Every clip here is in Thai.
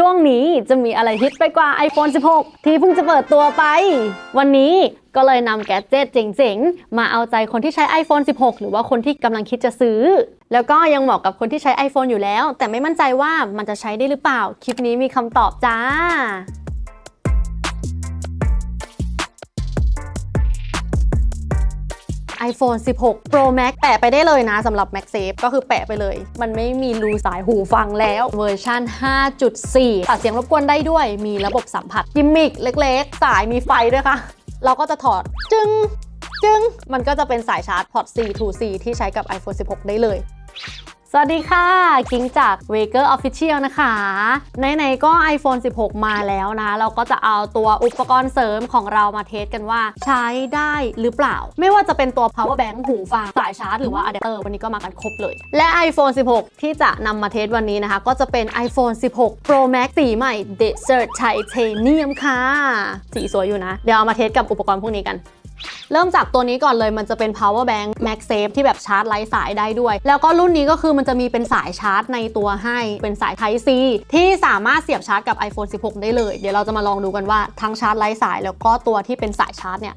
ช่วงนี้จะมีอะไรฮิตไปกว่า iPhone 16 ที่เพิ่งจะเปิดตัวไป วันนี้ก็เลยนำแกเจิตเจ๋งๆ มาเอาใจคนที่ใช้ iPhone 16 หรือว่าคนที่กำลังคิดจะซื้อ แล้วก็ยังเหมาะกับคนที่ใช้ iPhone อยู่แล้ว แต่ไม่มั่นใจว่ามันจะใช้ได้หรือเปล่า คลิปนี้มีคำตอบจ้า iPhone 16 Pro Max แปะไปได้เลยนะสำหรับ MagSafe ก็คือแปะไปเลย มันไม่มีรูสายหูฟังแล้วเวอร์ชัน5.4 ตัดเสียงรบกวนได้ด้วย มีระบบสัมผัสกิมมิกเล็กๆ สายมีไฟด้วยค่ะ เราก็จะถอดจึงจึงมันก็จะเป็นสายชาร์จพอร์ต C to C ที่ใช้กับ iPhone 16 ได้เลย สวัสดีค่ะ กิ้งจาก Waker Official นะคะไหนๆก็ iPhone 16 มาแล้วนะ เราก็จะเอาตัวอุปกรณ์เสริมของเรามาเทสกันว่าใช้ได้หรือเปล่า ไม่ว่าจะเป็นตัว power bank หูฟังสายชาร์จ หรือว่าอะแดปเตอร์วันนี้ก็มากันครบเลย และ iPhone 16 ที่จะนำมาเทสวันนี้นะคะ ก็จะเป็น iPhone 16 Pro Max สีใหม่ Desert Titanium ค่ะ สีสวยอยู่นะ เดี๋ยวเอามาเทสกับอุปกรณ์พวกนี้กัน เริ่มจากตัวนี้ก่อนเลยมันจะเป็น power bank MagSafe ที่แบบชาร์จไร้สายได้ด้วย แล้วก็รุ่นนี้ก็คือมันจะมีเป็นสายชาร์จในตัวให้เป็นสาย Type C ที่สามารถเสียบชาร์จกับ iPhone 16 ได้เลย เดี๋ยวเราจะมาลองดูกันว่าทั้งชาร์จไร้สายแล้วก็ตัวที่เป็นสายชาร์จเนี่ย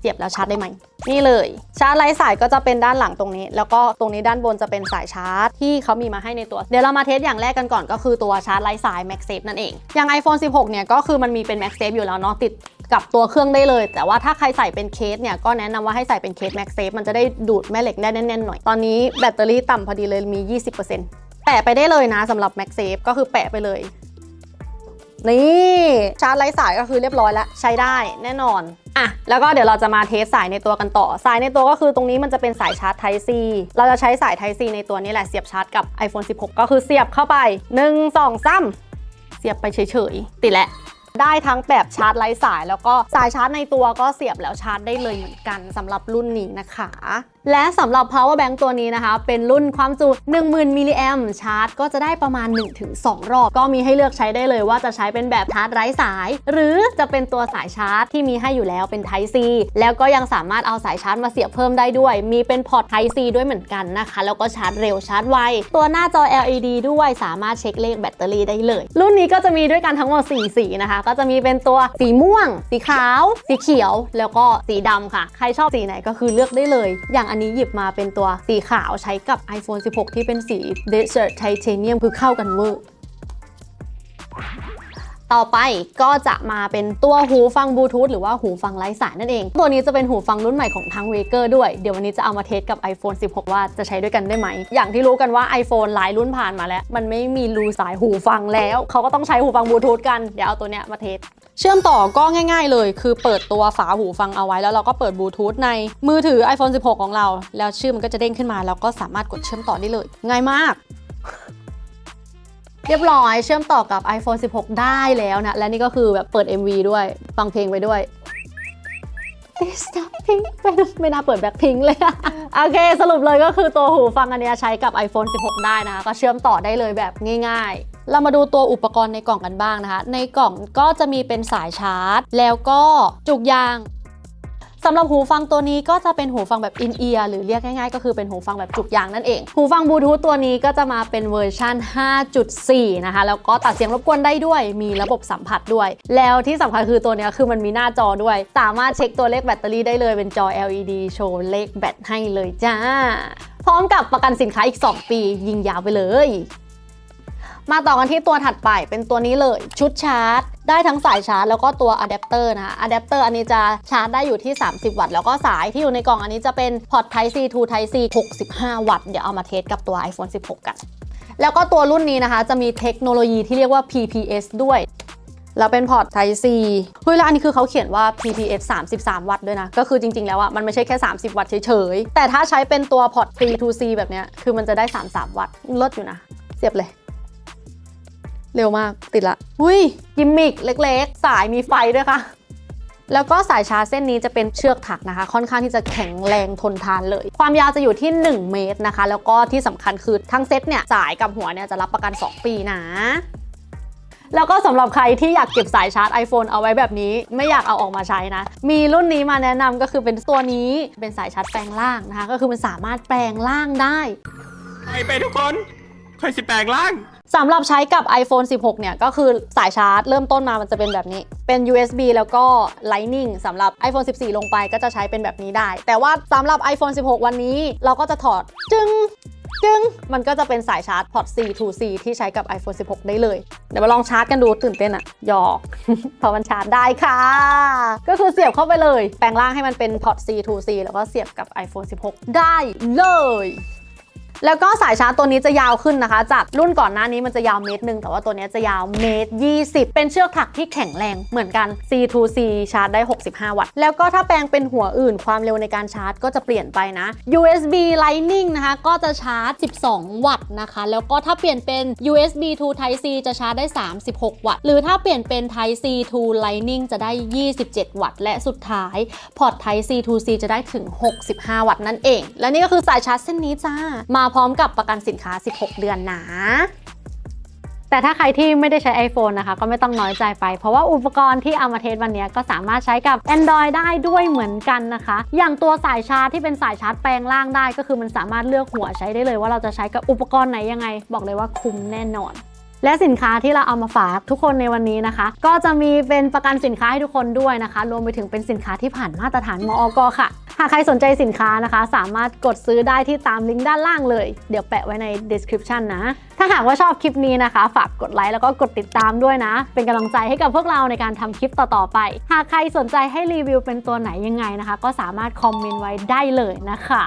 เสียบแล้วชาร์จได้ไหมนี่เลย ชาร์จไร้สายก็จะเป็นด้านหลังตรงนี้ แล้วก็ตรงนี้ด้านบนจะเป็นสายชาร์จที่เขามีมาให้ในตัว เดี๋ยวเรามาเทสอย่างแรกกันก่อนก็คือตัวชาร์จไร้สาย MagSafe นั่นเอง อย่าง iPhone 16 เนี่ยก็คือมันมีเป็น MagSafe อยู่แล้วเนาะติด กับตัวเครื่องได้เลย แต่ว่าถ้าใครใส่เป็นเคสเนี่ยก็แนะนำว่าให้ใส่เป็นเคส MagSafe มันจะได้ดูดแม่เหล็กได้แน่นๆหน่อย ตอนนี้แบตเตอรี่ต่ำพอดีเลยมี 20%แปะไปได้เลยนะสำหรับ MagSafe ก็คือแปะไปเลยนี่ชาร์จไร้สายก็คือเรียบร้อยแล้วใช้ได้แน่นอนอะแล้วก็เดี๋ยวเราจะมาเทสสายในตัวกันต่อ สายในตัวก็คือตรงนี้มันจะเป็นสายชาร์จ Type C เราจะใช้สาย Type C ในตัวนี้แหละเสียบชาร์จกับ iPhone 16 ก็คือเสียบเข้าไป 1 2 3 เสียบไปเฉยๆ ติดแล้ว ได้ทั้งแบบชาร์จไร้สาย แล้วก็สายชาร์จในตัวก็เสียบแล้วชาร์จได้เลยเหมือนกันสำหรับรุ่นนี้นะคะ และสำหรับ power bank ตัวนี้นะคะ เป็นรุ่นความจุ 10,000มิลลิแอมชาร์จก็จะได้ประมาณ 1-2 รอบ ก็มีให้เลือกใช้ได้เลยว่าจะใช้เป็นแบบชาร์จไร้สาย หรือจะเป็นตัวสายชาร์จที่มีให้อยู่แล้วเป็น Type C แล้วก็ยังสามารถเอาสายชาร์จมาเสียบเพิ่มได้ด้วย มีเป็นพอร์ต Type C ด้วยเหมือนกันนะคะ แล้วก็ชาร์จเร็วชาร์จไว ตัวหน้าจอ LED ด้วยสามารถเช็คเลขแบตเตอรี่ได้เลย รุ่นนี้ก็จะมีด้วยกันทั้งหมด 4 สีนะคะ ก็จะมีเป็นตัวสีม่วง สีขาว สีเขียว แล้วก็สีดำค่ะ ใครชอบสีไหนก็คือเลือกได้เลย อย่างอันนี้หยิบมาเป็นตัวสีขาวใช้กับ iPhone 16 ที่เป็นสี Desert Titanium คือเข้ากันเวอร์ต่อไปก็จะมาเป็นตัวหูฟังบลูทูธหรือว่าหูฟังไร้สายนั่นเอง ตัวนี้จะเป็นหูฟังรุ่นใหม่ของทางเวเกอร์ด้วย เดี๋ยววันนี้จะเอามาเทสกับ iPhone 16 ว่าจะใช้ด้วยกันได้ไหม อย่างที่รู้กันว่า iPhone หลายรุ่นผ่านมาแล้ว มันไม่มีรูสายหูฟังแล้ว เขาก็ต้องใช้หูฟังบลูทูธกัน เดี๋ยวเอาตัวเนี้ยมาเทส เชื่อมต่อก็ง่ายๆเลย คือเปิดตัวฝาหูฟังเอาไว้แล้วเราก็เปิดบลูทูธในมือถือ iPhone 16 ของเรา แล้วชื่อมันก็จะเด้งขึ้นมา แล้วก็สามารถกดเชื่อมต่อได้เลย ง่ายมาก เรียบร้อยเชื่อมต่อกับ iPhone 16 ได้แล้วนะ และนี่ก็คือแบบเปิด MV ด้วย ฟังเพลงไปด้วย Stop Pink ไม่ไม่น่าเปิดแบ็คพิงเลยอะโอเค สรุปเลยก็คือตัวหูฟังอันนี้ใช้กับ iPhone 16 ได้นะคะก็เชื่อมต่อได้เลยแบบง่าย ๆ เรามาดูตัวอุปกรณ์ในกล่องกันบ้างนะคะ ในกล่องก็จะมีเป็นสายชาร์จ แล้วก็จุกยางสำหรับหูฟังตัวนี้ก็จะเป็นหูฟังแบบอินเอียร์หรือเรียกง่ายๆ ก็คือเป็นหูฟังแบบจุกยางนั่นเอง หูฟังบลูทูธตัวนี้ก็จะมาเป็นเวอร์ชัน5.4 นะคะ แล้วก็ตัดเสียงรบกวนได้ด้วย มีระบบสัมผัสด้วย แล้วที่สำคัญคือตัวนี้คือมันมีหน้าจอด้วย สามารถเช็คตัวเลขแบตเตอรี่ได้เลยเป็นจอ LED โชว์เลขแบตให้เลยจ้า พร้อมกับประกันสินค้าอีก 2 ปี ยิงยาวไปเลย มาต่อกันที่ตัวถัดไปเป็นตัวนี้เลย ชุดชาร์จ ได้ทั้งสายชาร์จแล้วก็ตัวอะแดปเตอร์นะคะอะแดปเตอร์อันนี้จะชาร์จได้อยู่ที่ 30 วัตต์แล้วก็สายที่อยู่ในกล่องอันนี้จะเป็นพอร์ต Type C to Type C 65 วัตต์เดี๋ยวเอามาเทสกับตัว iPhone 16 กัน แล้วก็ตัวรุ่นนี้นะคะ จะมีเทคโนโลยีที่เรียกว่า PPS ด้วยแล้วเป็นพอร์ต Type C เฮ้ยแล้วอันนี้คือเขาเขียนว่า PPS 33 วัตต์ด้วยนะ ก็คือจริง ๆ แล้วอะมันไม่ใช่แค่ 30 วัตต์เฉย ๆ แต่ถ้าใช้เป็นตัวพอร์ต3 to C แบบเนี้ยคือมันจะได้ 33 วัตต์ลดอยู่นะ เสียบเลย เร็วมากติดละอุ้ยกิมมิกเล็กๆ สายมีไฟด้วยค่ะ แล้วก็สายชาร์จเส้นนี้จะเป็นเชือกถักนะคะ ค่อนข้างที่จะแข็งแรงทนทานเลย ความยาวจะอยู่ที่ 1 เมตรนะคะ แล้วก็ที่สำคัญคือทั้งเซ็ตเนี่ยสายกับหัวเนี่ยจะรับประกัน 2 ปีนะแล้วก็สำหรับใครที่อยากเก็บสายชาร์จ iPhone เอาไว้แบบนี้ ไม่อยากเอาออกมาใช้นะ มีรุ่นนี้มาแนะนำก็คือเป็นตัวนี้เป็นสายชาร์จแปลงล่างนะคะ ก็คือมันสามารถแปลงล่างได้ ไปไปทุกคนใค่อยสิแปลงร่าง สำหรับใช้กับ iPhone 16 เนี่ย ก็คือสายชาร์จเริ่มต้นมามันจะเป็นแบบนี้ เป็น USB แล้วก็ Lightning สำหรับ iPhone 14 ลงไปก็จะใช้เป็นแบบนี้ได้ แต่ว่าสำหรับ iPhone 16 วันนี้เราก็จะถอดจึงจึงมันก็จะเป็นสายชาร์จพอร์ต C to C ที่ใช้กับ iPhone 16 ได้เลย เดี๋ยวมาลองชาร์จกันดูตื่นเต้นอะหยอกพราะมันชาร์จได้ค่ะ ก็คือเสียบเข้าไปเลย แปลงร่างให้มันเป็นพอร์ต C to C แล้วก็เสียบกับ iPhone 16 ได้เลย แล้วก็สายชาร์จตัวนี้จะยาวขึ้นนะคะ จากรุ่นก่อนหน้านี้มันจะยาวเมตรหนึ่งแต่ว่าตัวนี้จะยาวเมตร20 เป็นเชือกถักที่แข็งแรงเหมือนกัน C to C ชาร์จได้ 65 วัตต์ แล้วก็ถ้าแปลงเป็นหัวอื่นความเร็วในการชาร์จก็จะเปลี่ยนไปนะ USB Lightning นะคะ ก็จะชาร์จ 12 วัตต์นะคะ แล้วก็ถ้าเปลี่ยนเป็น USB to Type C จะชาร์จได้ 36 วัตต์ หรือถ้าเปลี่ยนเป็น Type C to Lightning จะได้ 27 วัตต์ และสุดท้ายพอร์ต Type C to C จะได้ถึง 65 วัตต์นั่นเอง และนี่ก็คือสายชาร์จเส้นนี้จ้า มาพร้อมกับประกันสินค้า 16 เดือนนะแต่ถ้าใครที่ไม่ได้ใช้ iPhone นะคะ ก็ไม่ต้องน้อยใจไป เพราะว่าอุปกรณ์ที่เอามาเทสวันนี้ก็สามารถใช้กับ Android ได้ด้วยเหมือนกันนะคะ อย่างตัวสายชาร์จที่เป็นสายชาร์จแปลงร่างได้ ก็คือมันสามารถเลือกหัวใช้ได้เลยว่าเราจะใช้กับอุปกรณ์ไหนยังไง บอกเลยว่าคุ้มแน่นอนและสินค้าที่เราเอามาฝากทุกคนในวันนี้นะคะ ก็จะมีเป็นประกันสินค้าให้ทุกคนด้วยนะคะ รวมไปถึงเป็นสินค้าที่ผ่านมาตรฐานมอกค่ะ หากใครสนใจสินค้านะคะ สามารถกดซื้อได้ที่ตามลิงก์ด้านล่างเลย เดี๋ยวแปะไว้ใน description นะ ถ้าหากว่าชอบคลิปนี้นะคะ ฝากกดไลค์แล้วก็กดติดตามด้วยนะ เป็นกำลังใจให้กับพวกเราในการทำคลิปต่อๆไป หากใครสนใจให้รีวิวเป็นตัวไหนยังไงนะคะ ก็สามารถคอมเมนต์ไว้ได้เลยนะคะ